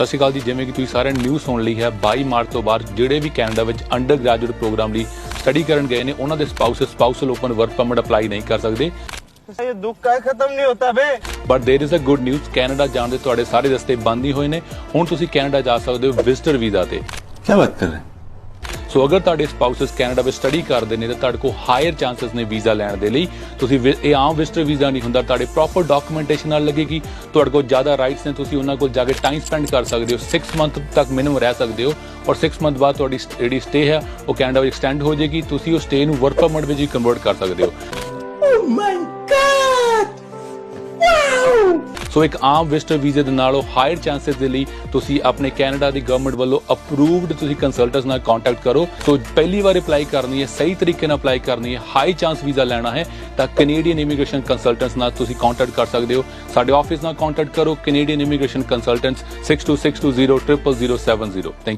ਸਤਿ ਸ਼੍ਰੀ ਅਕਾਲ ਜੀ ਜਿਵੇਂ ਕਿ ਤੁਸੀਂ ਸਾਰਿਆਂ ਨੇ ਨਿਊਜ਼ ਸੁਣ ਲਈ ਹੈ 22 ਮਾਰਚ ਤੋਂ ਬਾਅਦ ਜਿਹੜੇ ਵੀ ਕੈਨੇਡਾ ਵਿੱਚ ਅੰਡਰ ਗ੍ਰੈਜੂਏਟ ਪ੍ਰੋਗਰਾਮ ਲਈ ਸਟੱਡੀ ਕਰਨ ਗਏ ਨੇ ਉਹਨਾਂ ਦੇ spouse spousal open work permit apply ਨਹੀਂ ਕਰ ਸਕਦੇ ये दुख का खत्म नहीं होता बे but there is a good news Canada ਜਾਣ ਦੇ ਤੁਹਾਡੇ ਸਾਰੇ ਰਸਤੇ ਬੰਦ ਹੀ ਹੋਏ ਨੇ ਹੁਣ ਤੁਸੀਂ ਕੈਨੇਡਾ ਜਾ ਸਕਦੇ ਹੋ ਵਿਜ਼ਟਰ ਵੀਜ਼ਾ ਤੇ क्या बात कर रहे हैं ਸੋ ਅਗਰ ਤੁਹਾਡੇ ਸਪਾਊਸਸ ਕੈਨੇਡਾ ਵਿੱਚ ਸਟੱਡੀ ਕਰਦੇ ਨੇ, ਤਾਂ ਤੁਹਾਡੇ ਕੋਲ ਹਾਇਰ ਚਾਂਸਸ ਨੇ ਵੀਜ਼ਾ ਲੈਣ ਦੇ ਲਈ। ਤੁਸੀਂ ਇਹ ਆਮ ਵਿਜ਼ਟਰ ਵੀਜ਼ਾ ਨਹੀਂ ਹੁੰਦਾ, ਤੁਹਾਡੇ ਪ੍ਰੋਪਰ ਡਾਕੂਮੈਂਟੇਸ਼ਨ ਨਾਲ ਲੱਗੇਗੀ। ਤੁਹਾਡੇ ਕੋਲ ਜ਼ਿਆਦਾ ਰਾਈਟਸ ਨੇ, ਤੁਸੀਂ ਉਹਨਾਂ ਕੋਲ ਜਾ ਕੇ ਟਾਈਮ ਸਪੈਂਡ ਕਰ ਸਕਦੇ ਹੋ। 6 ਮੰਥ ਤੱਕ ਮਿਨੀਮਮ ਰਹਿ ਸਕਦੇ ਹੋ। ਔਰ 6 ਮੰਥ ਬਾਅਦ ਤੁਹਾਡੀ ਜਿਹੜੀ ਸਟੇ ਹੈ, ਉਹ ਕੈਨੇਡਾ ਵਿੱਚ ਐਕਸਟੈਂਡ ਹੋ ਜਾਏਗੀ। ਤੁਸੀਂ ਉਹ ਸਟੇ ਨੂੰ ਵਰਕ ਪਰਮਿਟ ਵਿੱਚ ਹੀ ਕਨਵਰਟ ਕਰ ਸਕਦੇ ਹੋ। oh ਸੋ ਇੱਕ ਆਮ ਵਿਜ਼ਟਰ ਵੀਜ਼ੇ ਦੇ ਨਾਲੋਂ ਹਾਇਰ ਚਾਂਸਸ ਦੇ ਲਈ ਤੁਸੀਂ ਆਪਣੇ ਕੈਨੇਡਾ ਦੀ ਗਵਰਨਮੈਂਟ ਵੱਲੋਂ ਅਪਰੂਵਡ ਤੁਸੀਂ ਕੰਸਲਟੈਂਟਸ ਨਾਲ ਕੰਟੈਕਟ ਕਰੋ। ਸੋ ਪਹਿਲੀ ਵਾਰ ਅਪਲਾਈ ਕਰਨੀ ਹੈ, ਸਹੀ ਤਰੀਕੇ ਨਾਲ ਅਪਲਾਈ ਕਰਨੀ ਹੈ ਹਾਈ ਚਾਂਸ ਵੀਜ਼ਾ ਲੈਣਾ ਹੈ, ਤਾਂ ਕੈਨੇਡੀਅਨ ਇਮੀਗ੍ਰੇਸ਼ਨ ਕੰਸਲਟੈਂਟਸ ਨਾਲ ਤੁਸੀਂ ਕੰਟੈਕਟ ਕਰ ਸਕਦੇ ਹੋ। ਸਾਡੇ ਆਫਿਸ ਨਾਲ ਕੰਟੈਕਟ ਕਰੋ Canadian immigration consultants 6262000070 thank you